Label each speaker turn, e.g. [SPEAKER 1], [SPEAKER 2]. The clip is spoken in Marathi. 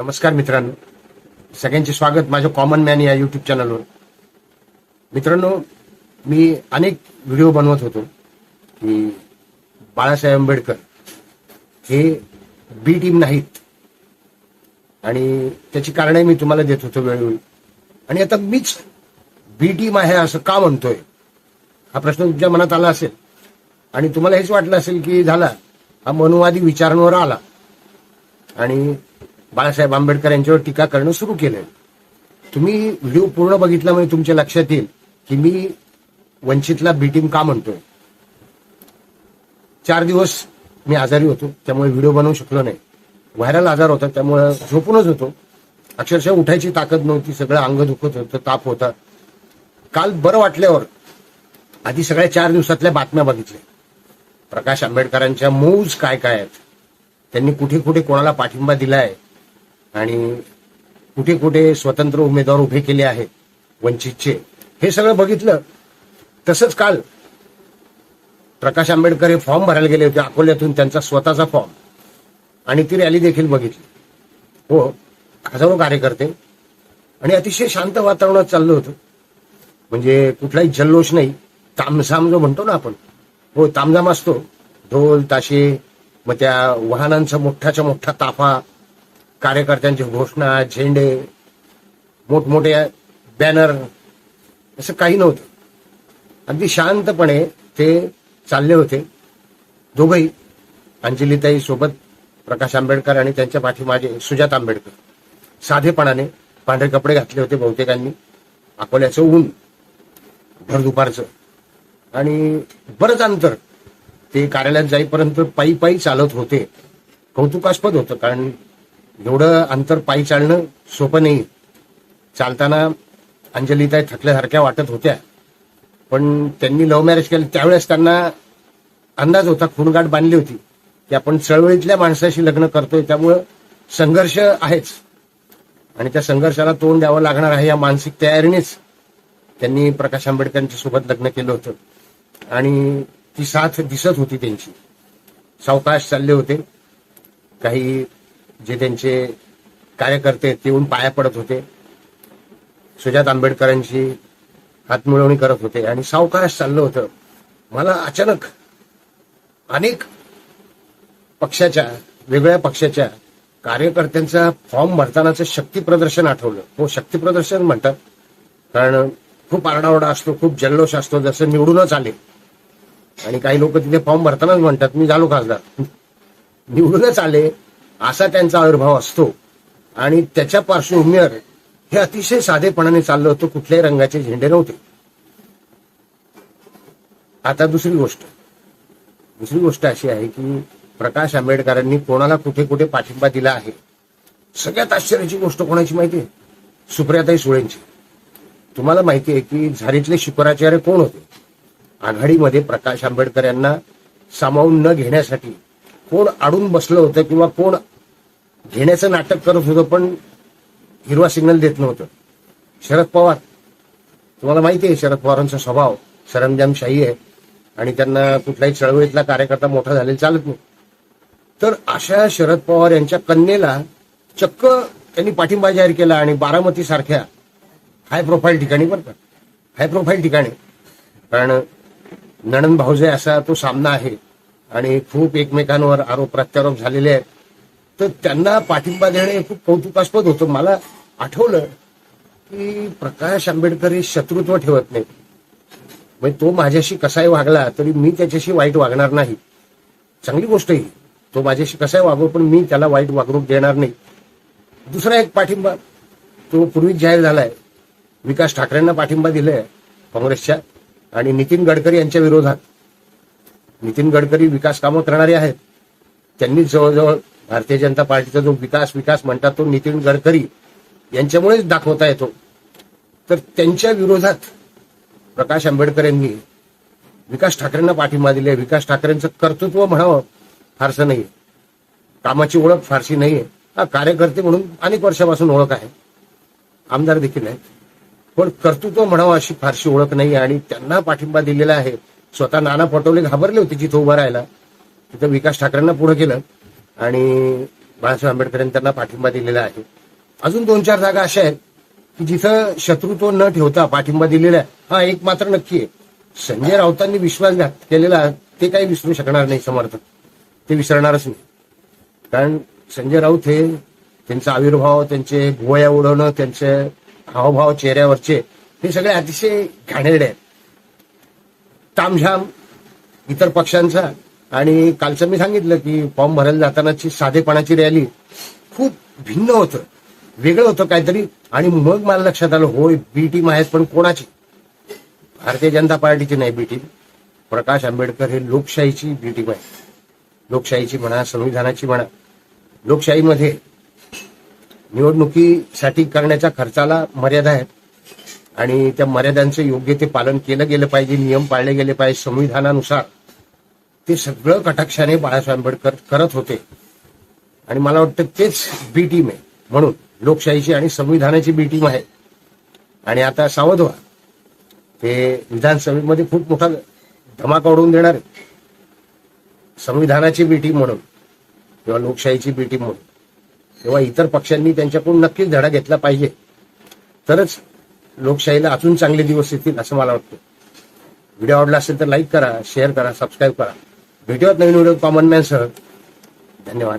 [SPEAKER 1] नमस्कार मित्रांनो. सगळ्यांचे स्वागत माझ्या कॉमन मॅन या युट्यूब चॅनलवर मित्रांनो मी अनेक व्हिडिओ बनवत होतो की बाळासाहेब आंबेडकर हे बी टीम नाहीत. आणि त्याची कारणे मी तुम्हाला देत होतो वेळोवेळी. आणि आता मीच बी टीम आहे असं का म्हणतोय? हा प्रश्न तुमच्या मनात आला असेल. आणि तुम्हाला हेच वाटलं असेल की झाला. हा मनुवादी विचारांवर आला. आणि बाळासाहेब आंबेडकर यांच्यावर टीका करणं सुरू केलंय. तुम्ही व्हिडिओ पूर्ण बघितला म्हणजे तुमच्या लक्षात येईल की मी वंचितला बीटिंग का म्हणतोय? चार दिवस मी आजारी होतो त्यामुळे व्हिडिओ बनवू शकलो नाही. व्हायरल आजार होता त्यामुळे झोपूनच होतो. अक्षरशः उठायची ताकद नव्हती सगळं अंग दुखत होतं ताप होता. काल बरं वाटल्यावर आधी सगळ्या चार दिवसातल्या बातम्या बघितल्या. प्रकाश आंबेडकरांच्या मूज काय काय आहेत? त्यांनी कुठे कुठे कोणाला पाठिंबा दिलाय? आणि कुठे कुठे स्वतंत्र उमेदवार उभे केले आहेत वंचितचे. हे सगळं बघितलं. तसंच काल प्रकाश आंबेडकर हे फॉर्म भरायला गेले होते अकोल्यातून त्यांचा स्वतःचा फॉर्म. आणि ती रॅली देखील बघितली. हो हजारो कार्यकर्ते. आणि अतिशय शांत वातावरणात चाललं होतं. म्हणजे कुठलाही जल्लोष नाही. तामझाम जो म्हणतो ना आपण हो तामझाम असतो. ढोल ताशे मग त्या वाहनांचा मोठाच्या मोठा ताफा कार्यकर्त्यांची घोषणा झेंडे मोठमोठे बॅनर असं काही नव्हतं. अगदी शांतपणे ते चालले होते. दोघही अंजलीताई सोबत प्रकाश आंबेडकर आणि त्यांच्या पाठीमागे सुजात आंबेडकर. साधेपणाने पांढरे कपडे घातले होते बहुतेकांनी. अकोल्याचं ऊन भर दुपारचं. आणि बरंच अंतर. ते कार्यालयात जाईपर्यंत पायी पायी चालत होते. कौतुकास्पद होतं कारण एवढं अंतर पायी चालणं सोपं नाही. चालताना अंजलीताई थकल्यासारख्या वाटत होत्या. पण त्यांनी लव्ह मॅरेज केलं. त्यावेळेस त्यांना अंदाज होता खूनगाठ बांधली होती की आपण चळवळीतल्या माणसाशी लग्न करतोय त्यामुळं संघर्ष आहेच. आणि त्या संघर्षाला तोंड द्यावं लागणार आहे या मानसिक तयारीनेच त्यांनी प्रकाश आंबेडकरांच्या सोबत लग्न केलं होतं. आणि ती साथ दिसत होती त्यांची. सावकाश चालले होते. काही जे त्यांचे कार्यकर्ते ते येऊन पाया पडत होते. सुजात आंबेडकरांची हातमिळवणी करत होते. आणि सावकाश चाललं होतं. मला अचानक अनेक पक्षाच्या वेगळ्या पक्षाच्या कार्यकर्त्यांचा फॉर्म भरतानाचं शक्ती प्रदर्शन आठवलं. हो शक्ती प्रदर्शन म्हणतात. कारण खूप आरडाओरडा असतो खूप जल्लोष असतो जसं निवडूनच आले. आणि काही लोक तिथे फॉर्म भरतानाच म्हणतात मी झालो खासदार. निवडूनच आले. असा त्यांचा आविर्भाव असतो. आणि त्याच्या पार्श्वभूमीवर हे अतिशय साधेपणाने चाललं होतं कुठल्याही रंगाचे झेंडे नव्हते. आता दुसरी गोष्ट. दुसरी गोष्ट अशी आहे की प्रकाश आंबेडकरांनी कोणाला कुठे कुठे पाठिंबा दिला आहे? सगळ्यात आश्चर्याची गोष्ट कोणाची माहिती आहे? सुप्रियाताई सुळेंची. तुम्हाला माहिती आहे की झारीतले शिखराचार्य कोण होते? आघाडीमध्ये प्रकाश आंबेडकर यांना सामावून न घेण्यासाठी कोण अडून बसलं होतं किंवा कोण घेण्याचं नाटक करत होतं पण हिरवा सिग्नल देत नव्हतं. शरद पवार. तुम्हाला माहिती आहे शरद पवारांचा स्वभाव. सरंजामशाही आहे. आणि त्यांना कुठल्याही चळवळीतला कार्यकर्ता मोठा झालेला चालत नाही. तर अशा शरद पवार यांच्या कन्येला चक्क त्यांनी पाठिंबा जाहीर केला आणि बारामती सारख्या हाय प्रोफाईल ठिकाणी बरं का. हाय प्रोफाईल ठिकाणी. कारण नणन भाऊजे असा तो सामना आहे. आणि खूप एकमेकांवर आरोप प्रत्यारोप झालेले आहेत. तर त्यांना पाठिंबा देणे हे खूप कौतुकास्पद होतं. मला आठवलं की प्रकाश आंबेडकर हे शत्रुत्व ठेवत नाही म्हणजे तो माझ्याशी कसाही वागला तरी मी त्याच्याशी वाईट वागणार नाही. चांगली गोष्ट ही. तो माझ्याशी कसाही वागो पण मी त्याला वाईट वागणूक देणार नाही. दुसरा एक पाठिंबा तो पूर्वीच जाहीर झालाय. विकास ठाकरेंना पाठिंबा दिलाय काँग्रेसच्या आणि नितीन गडकरी यांच्या विरोधात. नितीन गडकरी विकास कामं करणारे आहेत. त्यांनी जवळजवळ भारतीय जनता पार्टीचा जो विकास विकास म्हणतात तो नितीन गडकरी यांच्यामुळेच दाखवता येतो. तर त्यांच्या विरोधात प्रकाश आंबेडकर यांनी विकास ठाकरेंना पाठिंबा दिले विकास ठाकरेंचं कर्तृत्व म्हणावं फारसं नाही कामाची ओळख फारशी नाहीये. हा कार्यकर्ते म्हणून अनेक वर्षापासून ओळख आहे. आमदार देखील आहेत. पण कर्तृत्व म्हणावं अशी फारशी ओळख नाही आणि त्यांना पाठिंबा दिलेला आहे. स्वतः नाना पटोले घाबरले होते जिथं उभं राहायला. तिथं विकास ठाकरेंना पुढे केलं आणि बाळासाहेब आंबेडकरांनी त्यांना पाठिंबा दिलेला आहे. अजून दोन चार जागा अशा आहेत की जिथं शत्रुत्व न ठेवता पाठिंबा दिलेला आहे. हा एक मात्र नक्की आहे. संजय राऊतांनी विश्वासघात केलेला ते काही विसरू शकणार नाही समर्थक. ते विसरणारच नाही. कारण संजय राऊत हे त्यांचा आविर्भाव त्यांचे भुवया उडवणं त्यांचे हावभाव चेहऱ्यावरचे हे सगळे अतिशय घाणेरडे आहेत. तामझाम इतर पक्षांचा. आणि कालचं मी सांगितलं की फॉर्म भरायला जातानाची साधेपणाची रॅली खूप भिन्न होतं. वेगळं होतं काहीतरी. आणि मग मला लक्षात आलं होय बी टीम आहेत पण कोणाची? भारतीय जनता पार्टीची नाही बी टीम प्रकाश आंबेडकर हे लोकशाहीची बी टीम आहे लोकशाहीची म्हणा संविधानाची म्हणा. लोकशाहीमध्ये निवडणुकीसाठी करण्याच्या खर्चाला मर्यादा आहेत. आणि त्या मर्यादांचं योग्य ते पालन केलं गेलं पाहिजे नियम पाळले गेले पाहिजे संविधानानुसार. ते सगळं कटाक्षाने बाळासाहेब आंबेडकर करत होते. आणि मला वाटतं तेच बी टीम आहे. म्हणून लोकशाहीची आणि संविधानाची बी टीम आहे. आणि आता सावध व्हा ते विधानसभेमध्ये खूप मोठा धमाका उडवून देणार आहे. संविधानाची बी टीम म्हणून किंवा लोकशाहीची बी टीम म्हणून. तेव्हा इतर पक्षांनी त्यांच्याकडून नक्कीच धडा घेतला पाहिजे. तरच लोकशाहीला अजून चांगले दिवस येतील असं मला वाटतं. व्हिडिओ आवडला असेल तर लाईक करा शेअर करा सबस्क्राईब करा. भेटूयात नवीन व्हिडिओ कॉमन मॅनसह. धन्यवाद.